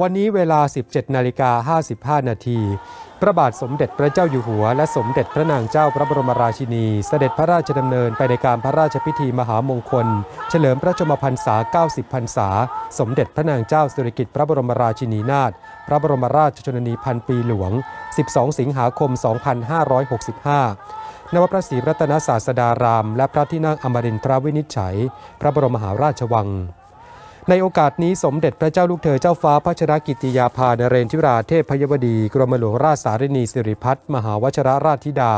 วันนี้เวลา 17 นาฬิกา 55 นาที พระบาทสมเด็จพระเจ้าอยู่หัว และสมเด็จพระนางเจ้าพระบรมราชินี เสด็จพระราชดำเนินไปในการพระราชพิธีมหามงคล เฉลิมพระชมพรรษา 90 พรรษา สมเด็จพระนางเจ้าสิริกิติ์พระบรมราชินีนาถ พระบรมราชชนนีพันปีหลวง 12 สิงหาคม 2565นวพระศรีรัตนศาสดาราม และพระที่นั่งอมรินทรวินิจฉัย พระบรมมหาราชวัง ในโอกาสนี้สมเด็จพระเจ้าลูกเธอเจ้าฟ้าพัชรกิติยาภานเรนทิราเทพพยวดีกรมหลวงราชสารินีสิริพัฒน์มหาวชรราชธิดา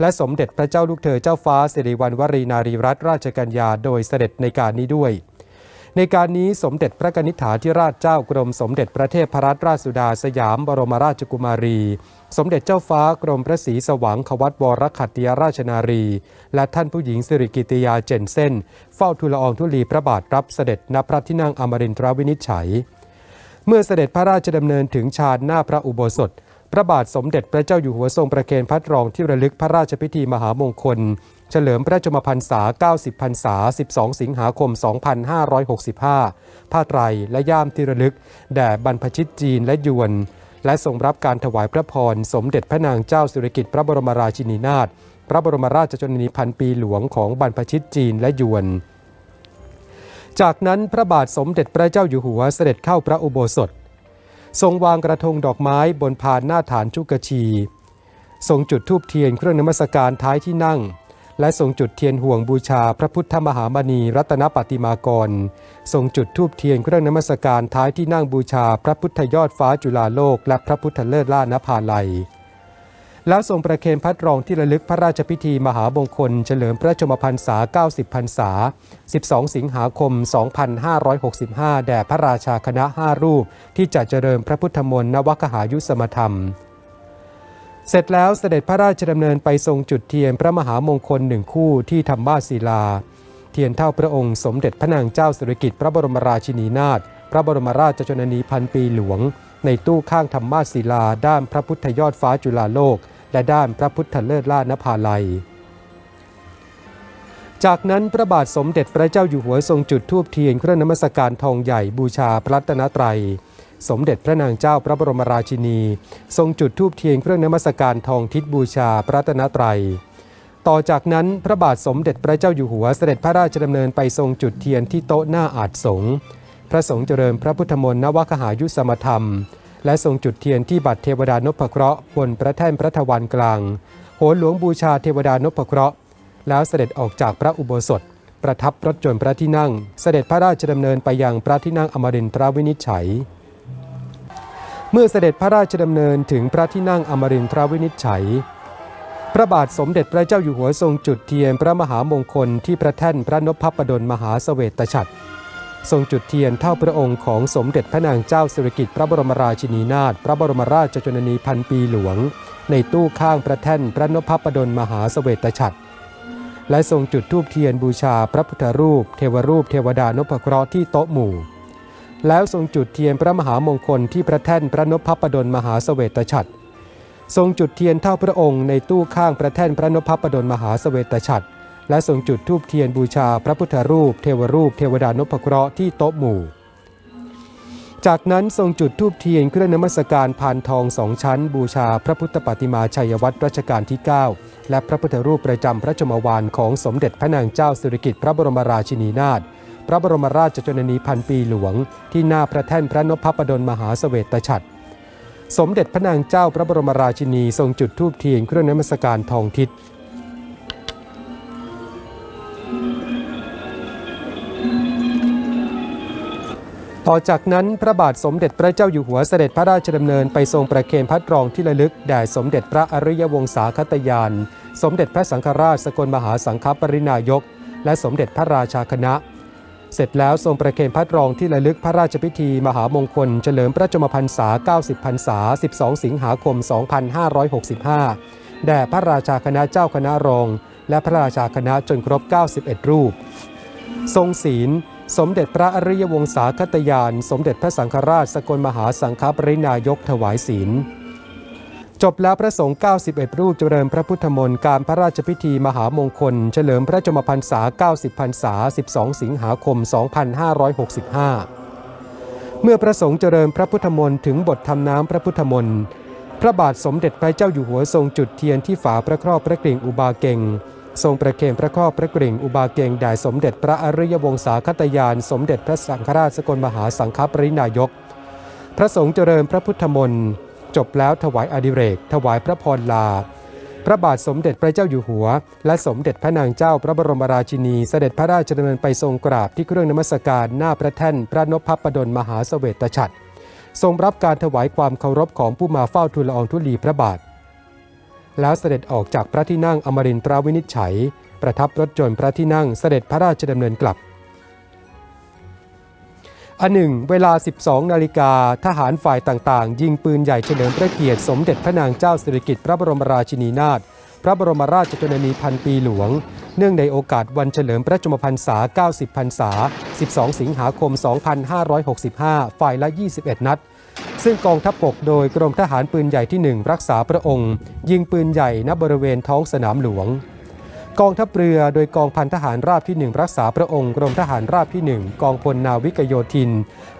และสมเด็จพระเจ้าลูกเธอเจ้าฟ้าสิริวัณวรีนารีรัตนราชกัญญาโดยเสด็จในการนี้ด้วย ในการนี้สมเด็จพระกนิษฐาธิราชเจ้ากรมสมเด็จพระเทพรัตนราชสุดาสยามบรมราชกุมารี สมเด็จเจ้าฟ้ากรมพระศรีสว่างขวัตวรขัตติยราชนารี และท่านผู้หญิงสิริกิติยาเจนเส้นเฝ้าทูลอองธุลีพระบาทรับเสด็จณพระที่นั่งอมรินทรวินิจฉัย เมื่อเสด็จพระราชดำเนินถึงชาญหน้าพระอุโบสถ พระบาทสมเด็จพระเจ้าอยู่หัวทรงประเคนพัดรองที่ระลึกพระราชพิธีมหามงคล เฉลิมพระชมพรรษา 90 พรรษา 12 สิงหาคม 2565 ผ้าไตรและย่ามที่ระลึก แด่บรรพชิตจีนและยวน และทรงรับการถวายพระพร สมเด็จพระนางเจ้าสิริกิติ์พระบรมราชินีนาถ พระบรมราชชนนีพันปีหลวงของบรรพชิตจีนและยวนจากนั้นพระบาทสมเด็จพระเจ้าอยู่หัวเสด็จเข้าพระอุโบสถ ทรงวางกระทงดอกไม้บนพานหน้าฐานชุกชีทรงจุดธูปเทียนเครื่องนมัสการท้ายที่นั่ง และทรงจุดเทียนห่วงบูชาพระพุทธมหามณีรัตนปฏิมากร ทรงจุดธูปเทียนเครื่องนมัสการท้ายที่นั่งบูชาพระพุทธยอดฟ้าจุฬาโลกและพระพุทธเลิศล่านภาลัย แล้วทรงประเคนพัดรองที่ระลึกพระราชพิธีมหามงคล เฉลิมพระชมพรรษา 90 พรรษา 12 สิงหาคม 2565 แด่พระราชาคณะ 5 รูป ที่จะเจริญพระพุทธมนต์นวคหายุสมธรรม เสร็จแล้วเสด็จพระราชดำเนินไปทรงจุดเทียนพระมหามงคลหนึ่งคู่ที่ธรรมาศิลา เทียนเท่าพระองค์สมเด็จพระนางเจ้าสิริกิติ์พระบรมราชินีนาถพระบรมราชชนนีพันปีหลวง ในตู้ข้างธรรมาศิลาด้านพระพุทธยอดฟ้าจุฬาโลก และด้านพระพุทธเลิศล่านภาลัย จากนั้นพระบาทสมเด็จพระเจ้าอยู่หัวทรงจุดธูปเทียนเครื่องนมัสการทองใหญ่บูชาพระตนตรัย สมเด็จพระนางเจ้าพระบรมราชินี ทรงจุดธูปเทียนเครื่องนมัสการทองทิศบูชาพระตนตรัยต่อจากนั้นพระบาทสมเด็จพระเจ้าอยู่หัวเสด็จพระราชดำเนินไปทรงจุดเทียนที่โต๊ะหน้าอาจสงพระสงฆ์เจริญพระพุทธมนต์นวคหายุสมธรรม และทรงจุดเทียนที่บัตรเทวดานพเคราะห์บนพระแท่นพระทวารกลาง โหนหลวงบูชาเทวดานพเคราะห์ แล้วเสด็จออกจากพระอุโบสถ ประทับรถจนพระที่นั่ง เสด็จพระราชดำเนินไปยังพระที่นั่งอมรินทรวินิจฉัย เมื่อเสด็จพระราชดำเนินถึงพระที่นั่งอมรินทรวินิจฉัย พระบาทสมเด็จพระเจ้าอยู่หัวทรงจุดเทียนพระมหามงคลที่พระแท่นพระนพพดลมหาเสวตฉัตร ทรงจุดเทียนเท่าพระองค์ของสมเด็จพระนางเจ้าสิริกิติ์พระบรมราชินีนาถพระบรมราชชนนีพันปีหลวง ในตู้ข้างพระแท่นพระนพพดลมหาเสวตฉัตรและทรงจุดธูปเทียนบูชาพระพุทธรูป เทวรูปเทวดานพเคราะห์ที่โต๊ะหมู่ แล้วทรงจุดเทียนพระมหามงคลที่พระแท่นพระนพพดลมหาเสวตฉัตรทรงจุดเทียนเท่าพระองค์ในตู้ข้างพระแท่นพระนพพดลมหาเสวตฉัตร และทรงจุดธูปเทียนบูชาพระพุทธรูป เทวรูปเทวดานพเคราะห์ที่โต๊ะหมู่ จากนั้นทรงจุดธูปเทียนเครื่องนมัสการพานทองสองชั้น บูชาพระพุทธปฏิมาชัยวัตรรัชกาลที่ 9 และพระพุทธรูปประจำพระชมวานของสมเด็จพระนางเจ้าสิริกิติ์พระบรมราชินีนาถพระบรมราชชนนีพันปีหลวง ที่หน้าพระแท่นพระนพพดลมหาเสวตฉัตรสมเด็จพระนางเจ้าพระบรมราชินีทรงจุดธูปเทียนเครื่องนมัสการทองทิศ ต่อจากนั้นพระบาทสมเด็จพระเจ้าอยู่หัวเสด็จพระราชดำเนินไปทรงประเคนพัดรองที่ระลึกแด่สมเด็จพระอริยวงศาคตยาน สมเด็จพระสังฆราชสกลมหาสังฆปรินายก และสมเด็จพระราชาคณะ เสร็จแล้วทรงประเคนพัดรองที่ระลึกพระราชพิธีมหามงคล เฉลิมพระชมพรรษา 90 พรรษา 12 สิงหาคม 2565 แด่พระราชาคณะเจ้าคณะรอง และพระราชาคณะจนครบ 91 รูป ทรงศีล สมเด็จพระอริยวงศาคตยาน สมเด็จพระสังฆราชสกลมหาสังฆปรินายกถวายศีล จบแล้วพระสงฆ์ 91 รูปเจริญพระพุทธมนต์การพระราชพิธีมหามงคล เฉลิมพระชมพรรษา 90 พรรษา 12 สิงหาคม 2565 เมื่อพระสงฆ์เจริญพระพุทธมนต์ถึงบททำน้ำพระพุทธมนต์ พระบาทสมเด็จพระเจ้าอยู่หัวทรงจุดเทียนที่ฝาพระครอบพระกริ่งอุบาเกง ทรงประเคนพระครอบพระกริ่งอุบาเกงแด่สมเด็จพระอริยวงศาคตยาน สมเด็จพระสังฆราชสกลมหาสังฆปรินายก พระสงฆ์เจริญพระพุทธมนต์จบแล้วถวายอดิเรก ถวายพระพรลา พระบาทสมเด็จพระเจ้าอยู่หัว และสมเด็จพระนางเจ้าพระบรมราชินี เสด็จพระราชดำเนินไปทรงกราบที่เครื่องนมัสการหน้าพระแท่นพระนพพระดลมหาเสวตฉัตรทรงรับการถวายความเคารพของผู้มาเฝ้าทูลละอองธุลีพระบาท แล้วเสด็จออกจากพระที่นั่งอมรินทราวินิจฉัย ประทับรถยนต์พระที่นั่งเสด็จพระราชดำเนินกลับอันหนึ่งเวลา 12 นาฬิกาทหารฝ่ายต่างๆ ยิงปืนใหญ่เฉลิมพระเกียรติสมเด็จพระนางเจ้าสิริกิติ์พระบรมราชินีนาถพระบรมราชชนนีพันปีหลวง เนื่องในโอกาสวันเฉลิมพระชนมพรรษา 90 พรรษา 12 สิงหาคม 2565 ฝ่ายละ 21 นัด ซึ่งกองทัพบกโดยกรมทหารปืนใหญ่ที่ 1 รักษาพระองค์ ยิงปืนใหญ่ณบริเวณท้องสนามหลวง กองทัพเรือโดยกองพันทหารราบที่ 1 รักษาพระองค์กรมทหารราบที่ 1 กองพลนาวิกโยธิน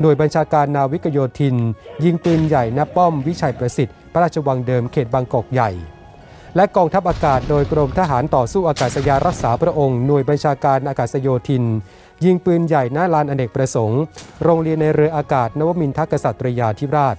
หน่วยบัญชาการนาวิกโยธิน ยิงปืนใหญ่ณป้อมวิชัยประสิทธิ์พระราชวังเดิมเขตบางกอกใหญ่ และกองทัพอากาศโดยกรมทหารต่อสู้อากาศยานรักษาพระองค์หน่วยบัญชาการอากาศโยธิน ยิงปืนใหญ่หน้าลานอเนกประสงค์ โรงเรียนในเรืออากาศนวมินทกษัตริยาธิราช